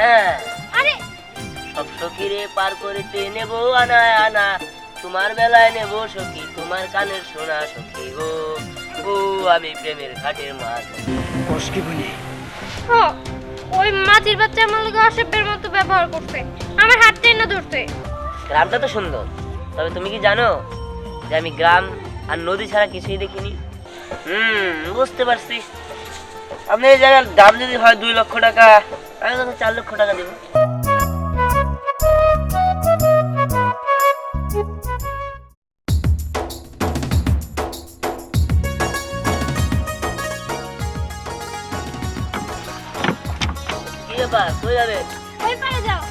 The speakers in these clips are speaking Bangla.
হ্যাঁ। আরে। সব সখীরে পার করিতে নেব আনা আনা। তোমার বেলায় নেব সখী তোমার কানের শোনা সখী গো। ও আমি প্রেমের ঘাটের মাছ কষ্টি বলি? ওই মাছির বাচ্চা আমার লগে অসভ্যের মতো ব্যবহার করছে। আমার হাত টেনে ধরছে। গ্রামটা তো সুন্দর। তবে তুমি কি জানো যে আমি গ্রাম আর নদী ছাড়া কিছুই দেখিনি? হুম বুঝতে পারছি আপনি এই জায়গার দাম যদি হয় দুই লক্ষ টাকা আমি তখন চার লক্ষ টাকা দেবো। কি ব্যাপার? কই যাবে? পারে যাও।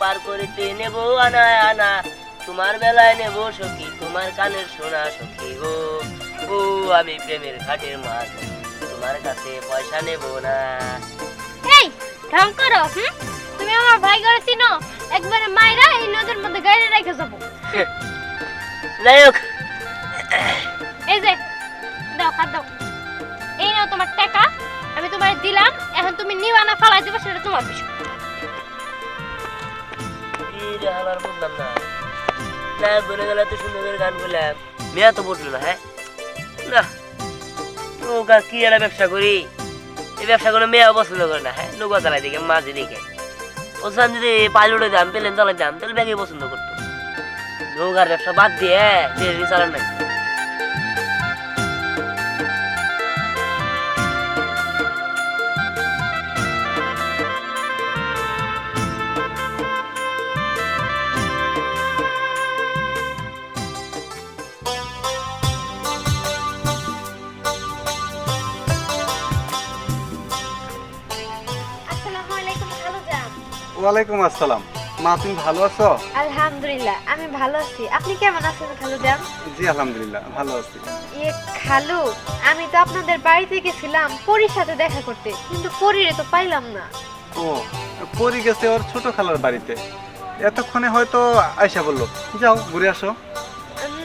পার করিতে নেব আনা আনা। তোমার বেলায় নেব সখী তোমার কানের সোনা সখী গো। ও আমি প্রেমের ঘাটের মাছ তোমার কাছে পয়সা নেব না। এই ঢং করো হুম? তুমি আমার ভাই করে চিনো একবারে মাইরা এই নদীর মধ্যে গাইরে রেখে যাব। যাই হোক বলে গেলে তো সুন্দর গান বললাম মেয়া তো বলল না হ্যাঁ? না ও কি একটা ব্যবসা করি? এই ব্যবসা করে মেয়া পছন্দ করে না হ্যাঁ? নৌকা চালাই দিকে, মাঝে দিকে। ওসান যদি পাইলটে দাম প্লেন, চালাই দাম তাহলে ব্যাগে পছন্দ করতো। নৌকার ব্যবসা বাদ দিয়ে চালান নাই। ওয়ালাইকুম আসসালাম। মা তুমি ভালো আছো? আলহামদুলিল্লাহ আমি ভালো আছি। আপনি কেমন আছেন খালু জান? জি আলহামদুলিল্লাহ ভালো আছি। ইয়ে খালু আমি তো আপনাদের বাড়ি থেকে ছিলাম পরীর সাথে দেখা করতে কিন্তু পরীরে তো পাইলাম না। ও পরি গেছে ওর ছোট খালার বাড়িতে। এতক্ষণে হয়তো আয়সা বলল যাও ঘুরে আসো।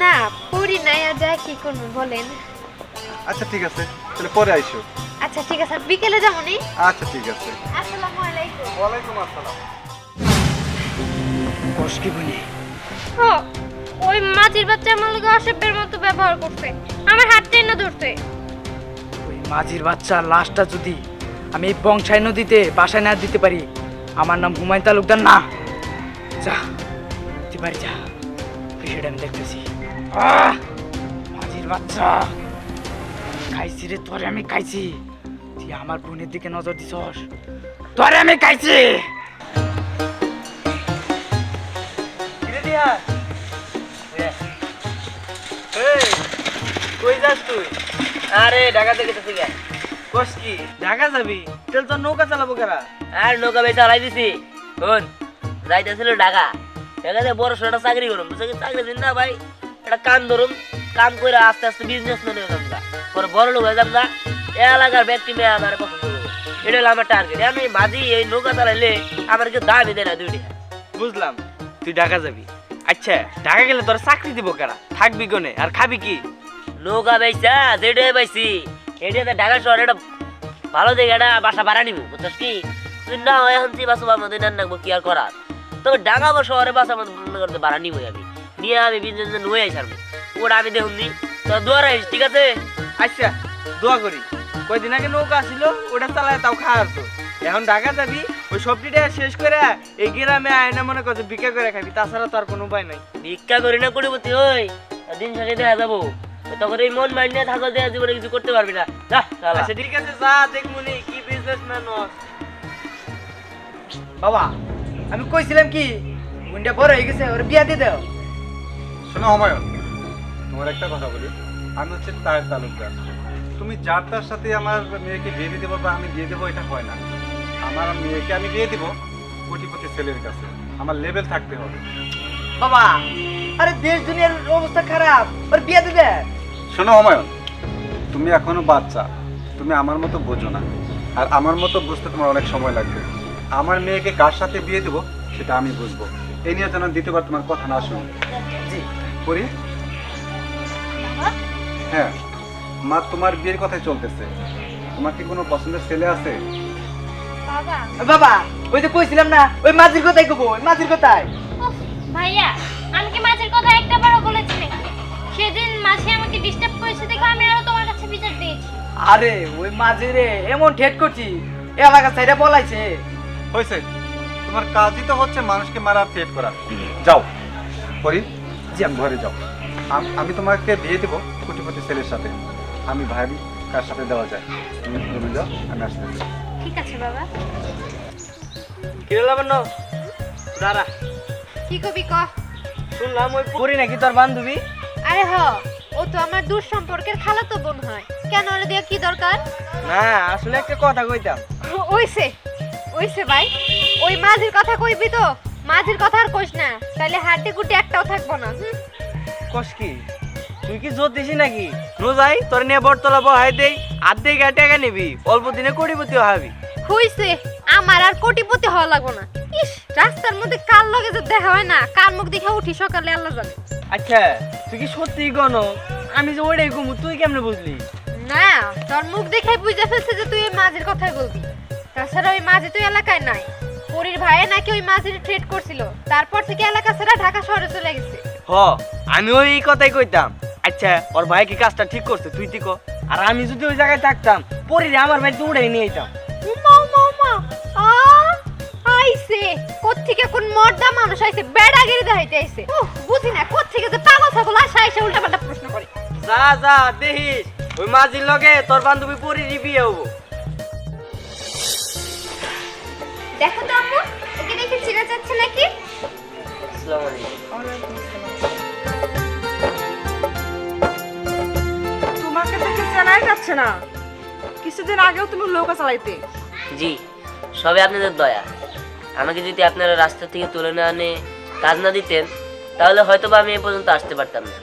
না পরি নাই আর যা কি করব বলেন? আচ্ছা ঠিক আছে। তাহলে পরে আইসো। আচ্ছা ঠিক আছে। বিকেলে যাব নি আচ্ছা ঠিক আছে। আসসালামু আলাইকুম। ওয়ালাইকুম আসসালাম। কষ্টি বলি? হ ওই মাছির বাচ্চা আমার লগে অসভ্যের মতো ব্যবহার করছে। আমার হাত টেনে ধরছে। ওই মাঝির বাচ্চা লাশটা যদি আমি এই বংশাই নদীতে বাসায় না দিতে পারি আমার নাম হুমায়ুন তালুকদার না। যা তুই বাড়ি যা। বিষয়টা আমি দেখতেছি। আহ! মাঝির বাচ্চা। খাইছি রে, তোরে আমি খাইছি। তুই আমার বোনের দিকে নজর দিছস। তোরে আমি খাইছি। কি? ঢাকা যাবি? নৌকা চালাবো আর নৌকা চালাই দিছি। ঢাকা। চাকরি করুম। চাকরি দিন না ভাই, একটা কাম ধরুম। কাম করে আস্তে আস্তে বিজনেস যাব পরে বড় লোক হয়ে যাব না। এ এলাকার ব্যক্তি মেয়ে আমার পছন্দ এটা হলো আমার টার্গেট আমি মাঝি এই নৌকা চালাইলে আমার কেউ দাবি দেয় না দুইটা বুঝলাম। তুই ঢাকা যাবি। আচ্ছা ঢাকা গেলে তোর চাকরি দিব কারা? থাকবি কোনে? আর খাবি কি? নৌকা বেচা যেটাই পাইছি এটা ঢাকা শহরে একটা ভালো জায়গাটা বাসা ভাড়া নিবো বুঝছিস কি? তুই না হয় এখন তুই বাসা মধ্যে না নাকবো কি আর করার? তবে ঢাকা বা শহরে বাসা মনে করতে ভাড়া নিবো আমি। নিয়ে আমি বিজনেস নয়ে আই সারবো ওটা আমি দেখুন নি। তোরা দুয়ার ঠিক আছে? আচ্ছা দোয়া করি। কয়দিন আগে নৌকা ছিল ওটা চালায় তাও খাওয়ার তো এখন ঢাকা যাবি ওই সবজিটা শেষ করে এই গ্রামে আয়না মনে করছে বিক্রি করে খাবি। তাছাড়া তো আর কোনো উপায় নাই। ভিক্ষা করি না কোটিপতি ওই দিন শেষে দেখা যাব। তখন এই মন মাইন্ড নিয়ে থাকো যে জীবনে কিছু করতে পারবি না। যা। আচ্ছা ঠিক আছে যা দেখমুনি কি বিজনেসম্যান বাবা আমি কইছিলাম কি গুন্ডা বড় হয়ে গেছে ওর বিয়া দিয়ে দাও। শোনো হুমায়ুন তোমার একটা কথা বলি। আমি হচ্ছে তার তালুকদার। তুমি যার তার সাথে আমার মেয়েকে বিয়ে দিয়ে দেবো বা আমি দিয়ে দেবো এটা হয় না। আমার মেয়েকে আমি বিয়ে দিব কোটিপতি ছেলের কাছে। আমার লেভেল থাকতে হবে। বাবা আরে দেশ দুনিয়ার অবস্থা খারাপ। ওর বিয়া দিয়ে দে শোনো হুমায়ুন তুমি এখনও বাচ্চা। তুমি আমার মতো বোঝো না। আর আমার মতো বুঝতে তোমার অনেক সময় লাগবে। আমার মেয়েকে কার সাথে বিয়ে দেবো সেটা আমি বুঝব। এই নিয়ে যেন দ্বিতীয়বার তোমার কথা না শুনি। জি। করি হ্যাঁ মা তোমার বিয়ের কথাই চলতেছে। তোমার কি কোনো পছন্দের ছেলে আছে? বাবা। বাবা ওই যে কইছিলাম না ওই মাঝির কথাই কব ওই মাঝির কথাই। ভাইয়া আমি কি মাছের কথা একটা বারও বলেছি নাকি? সেদিন মাছে আমাকে ডিস্টার্ব করেছে দেখে আমি আরও তোমার কাছে বিচার দিয়েছি আরে ওই মাঝিরে এমন ঠেট করছি এলাকা সাইডে বলাইছে। হয়েছে। তোমার কাজই তো হচ্ছে মানুষকে মারা থ্রেট করা। যাও। করি জি আমি ঘরে যাও। আমি তোমাকে বিয়ে দেবো কোটিপতি ছেলের সাথে। আমি ভাবি কার সাথে দেওয়া যায়। তুমি যাও আমি আসতেছি ঠিক আছে বাবা। দাঁড়া। কি কবি ক? শুনলাম ওই পরি নাকি তোর বান্ধবী? আরে হ ও তো আমার দূর সম্পর্কের খালাতো বোন হয়। কেন ওরে দিয়ে কি দরকার? না আসলে একটা কথা কইতাম। ওইছে ওইছে ভাই। ওই মাঝির কথা কইবি তো? মাঝির কথা আর কইস না। তাহলে হাড্ডি গুটি একটাও থাকব না? কস কি? তুই কি জোর দিছি নাকি? রোজাই তোর নিয়ে বটতলা বহাই দেই আর্ধেক টাকা নিবি অল্প দিনে কোটিপতি হবি। হইছে আমার আর কোটিপতি হওয়া লাগবো না। ইস রাস্তার মধ্যে কার লগে যে দেখা হয় না কার মুখ দেখে উঠি সকালে আল্লাহ জানে। আচ্ছা তুই কি সত্যি গণ আমি যে ওইটাই ঘুমু তুই কেমনে বুঝলি? না তোর মুখ দেখে বুঝে ফেলছে যে তুই ওই মাঝির কথাই বলবি। তাছাড়া ওই মাঝি তুই এলাকায় নাই। পরির ভাইয়ে নাকি ওই মাঝির ট্রেড করছিল। তারপর থেকে এলাকা ছেড়ে ঢাকা শহরে চলে গেছে। হ আমি ওই কথাই কইতাম। আচ্ছা ওর ভাই কি কাজটা ঠিক করছে? তুই ঠিক আর আমি যদি ওই জায়গায় থাকতাম পরিরে আমার বাড়িতে উড়াই নিয়ে যেতাম উমা উমা উমা। আ আইছে। কোত্থেকে কোন মর্দা মানুষ আইছে বেড়াগিরি দেখাইতে আইছে। উহ, বুঝি না কোত্থেকে যে পাগল ছাগল আসে আইসে উল্টা পাল্টা প্রশ্ন করে। যা যা দেখিস। ওই মাঝির লগে তোর বান্ধবী পরিরই বিয়ে হব। দেখো তো আম্মু ওকে দেখে চিনা যাচ্ছে নাকি? আসসালামু আলাইকুম। চেনাই যাচ্ছে না। কিছুদিন আগেও তুমি নৌকা চালাইতে। জি সবে আপনাদের দয়া। আমাকে যদি আপনারা রাস্তা থেকে তুলে না আনে কাজ না দিতেন তাহলে হয়তো বা আমি এ পর্যন্ত আসতে পারতাম না।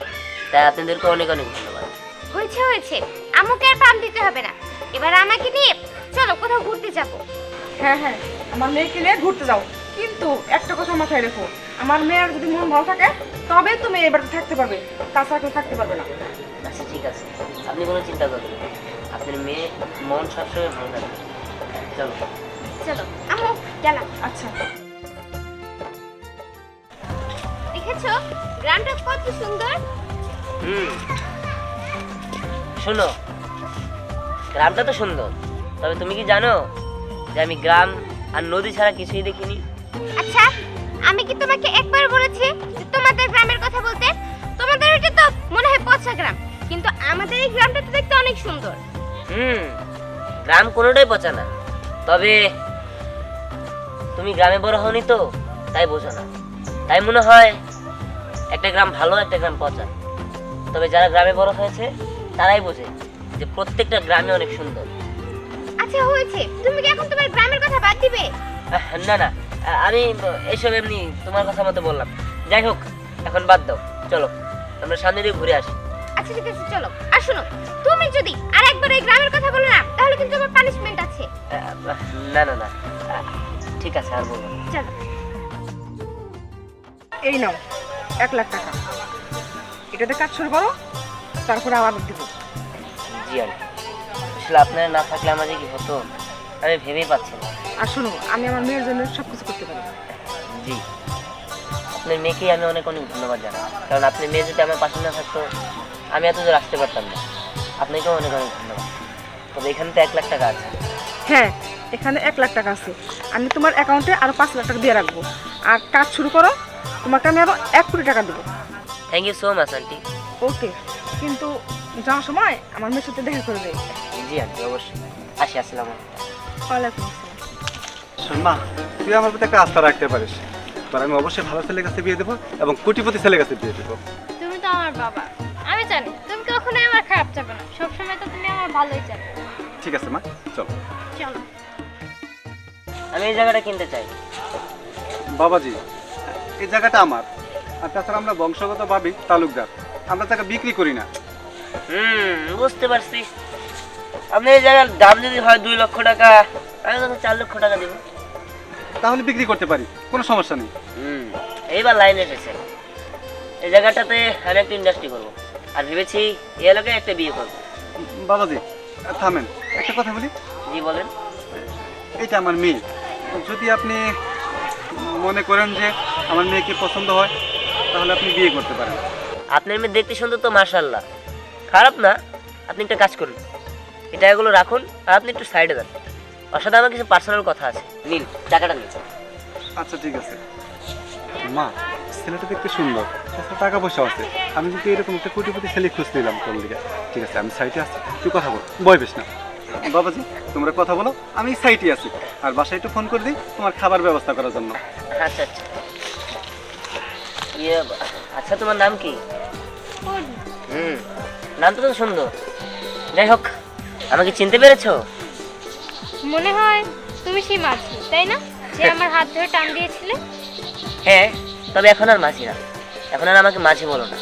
তাই আপনাদেরকে অনেক অনেক ধন্যবাদ। হয়েছে হয়েছে। আমাকে আর পাম দিতে হবে না। এবার আমাকে নিয়ে চলো কোথাও ঘুরতে যাব। হ্যাঁ হ্যাঁ আমার মেয়েকে নিয়ে ঘুরতে যাও। কিন্তু একটা কথা মাথায় রেখো আমার মেয়ের যদি মন ভালো থাকে তবে তুমি বাড়িতে থাকতে পারবে তাছাড়া কেউ থাকতে পারবে না। আচ্ছা ঠিক আছে। আপনি কোনো চিন্তা করবেন না। আপনার মেয়ে মন সবসময় ভালো থাকবে। চলো। চলো আম্মু গেলাম। আচ্ছা। দেখেছ? গ্রামটা কত সুন্দর। হুম। শোনো গ্রামটা তো সুন্দর। তবে তুমি কি জানো যে আমি গ্রাম আর নদী ছাড়া কিছুই দেখিনি? আচ্ছা আমি কি তোমাকে একবার বলেছি যে তোমাদের গ্রামের কথা বলতে? তোমাদের ওইটা তো মনে হয় পচা গ্রাম কিন্তু আমাদের এই গ্রামটা তো দেখতে অনেক সুন্দর। হুম গ্রাম কোনোটাই পচা না। তবে তুমি গ্রামে বড় হওনি তো তাই বোঝো না। তাই মনে হয় একটা গ্রাম ভালো একটা গ্রাম পচা। তবে যারা গ্রামে বড় হয়েছে তারাই বোঝে যে প্রত্যেকটা গ্রামে অনেক সুন্দর। আচ্ছা হয়েছে। তুমি কি এখন তোমার গ্রামের কথা বাদ দিবে? না না। আমি এসব এমনি তোমার কথা মতো বললাম। যাই হোক এখন বাদ দাও। চলো আমরা সামনে দিয়ে ঘুরে আসি। আচ্ছা ঠিক আছে চলো। আর শোনো তুমি যদি আরেকবার এই গ্রামের কথা বলো না তাহলে কিন্তু আমার পানিশমেন্ট আছে। না না না। ঠিক আছে আর বলব চলো। এই নাও এক লাখ টাকা। এটাতে কাজ শুরু করো তারপরে আবার দেবো জি আন্টি আসলে আপনারা না থাকলে আমার যে কি হতো আমি ভেবেই পাচ্ছি না। আর শোনো আমি আমার মেয়ের জন্য সব কিছু করতে পারি। জি। আপনার মেয়েকেই আমি অনেক অনেক ধন্যবাদ জানাই। কারণ আপনি মেয়ে যদি আমার পাশে না থাকতো আমি এত দূর আসতে পারতাম না। আপনাকেও অনেক অনেক ধন্যবাদ। তবে এখানে তো এক লাখ টাকা আছে। হ্যাঁ এখানে এক লাখ টাকা আছে। আমি তোমার অ্যাকাউন্টে আরও পাঁচ লাখ টাকা দিয়ে রাখব। আর কাজ শুরু করো তোমাকে আমি আরও এক কোটি টাকা দেবো। Thank you so much aunty okay কিন্তু যাওয়ার সময় আমার মেয়ের সাথে দেখা করে দেয় জি আন্টি অবশ্যই। আসি আসসালাম আসসালাম। শোন মা তুই আমার প্রতি একটা আস্থা রাখতে পারিস তোর আমি অবশ্যই ভালো ছেলের কাছে বিয়ে দেবো এবং কোটিপতি ছেলের কাছে বিয়ে দেবো। তুমি তো আমার বাবা আমি জানি তুমি কখনোই আমার খারাপ চাবে না সবসময় তো তুমি আমার ভালোই চাবে ঠিক আছে মা চলো। চলো। আমি এই জায়গাটা কিনতে চাই। বাবাজি এই জায়গাটা আমার। আর তাছাড়া আমরা বংশগত ভাবি তালুকদার। আমরা তাকে বিক্রি করি না। হুম বুঝতে পারছি। আপনি এই জায়গার দাম যদি হয় দুই লক্ষ টাকা আমি তখন চার লক্ষ টাকা দেবো। তাহলে বিক্রি করতে পারি। কোনো সমস্যা নেই। হুম এইবার লাইন এসেছে। এই জায়গাটাতে আমি একটা ইন্ডাস্ট্রি করব। আর ভেবেছি এই এলাকায় একটা বিয়ে করব। বাবাজি থামেন। একটা কথা বলি। জি বলেন। এটা আমার মেয়ে। যদি আপনি মনে করেন যে আমার মেয়েকে পছন্দ হয় তাহলে আপনি বিয়ে করতে পারেন। আপনার মেয়ে দেখতে সুন্দর তো মার্শাল্লাহ খারাপ না আপনি একটা কাজ করুন। এটা এগুলো রাখুন আর আপনি একটু সাইডে দেন ওর সাথে আমার কিছু পার্সোনাল কথা আছে। নিন টাকাটা নিচ্ছেন আচ্ছা ঠিক আছে। মা ছেলেটা দেখতে সুন্দর। তাছাড়া টাকা পয়সা আছে। আমি যদি এরকম একটা কোটিপতি ছেলে খুঁজ নিলাম তোর দিকে। ঠিক আছে আমি সাইটে আছি তুই কথা বল বয় বেশ না। বাবাজি তোমরা কথা বলো আমি সাইটে আছি। আর বাসায় একটু ফোন করে দিই তোমার খাবার ব্যবস্থা করার জন্য। আচ্ছা আচ্ছা। ইয়ে আচ্ছা তোমার নাম কি? হুম। নামটা তো সুন্দর। যাই হোক আমাকে চিনতে পেরেছ? মনে হয় তুমি সেই মাঝি তাই না? যে আমার হাত ধরে টান দিয়েছিলে? হ্যাঁ তবে এখন আর মাঝি না। এখন আর আমাকে মাঝি বলো না।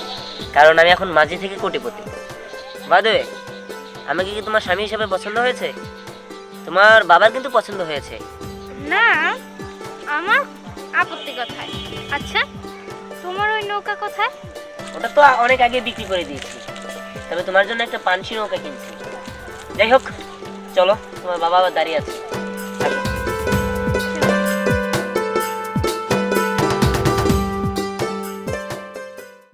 কারণ আমি এখন মাঝি থেকে কোটিপতি। বাদে আমাকে কি তোমার স্বামী হিসেবে পছন্দ হয়েছে? তোমার বাবার কিন্তু পছন্দ হয়েছে। না আমার আপত্তি কথায়। আচ্ছা তোমার ওই নৌকা কোথায়? ওটা তো অনেক আগে বিক্রি করে দিয়েছি। তবে তোমার জন্য একটা পানসি নৌকা কিনছি। যাই হোক চলো। তোমার বাবা দাঁড়িয়ে আছে।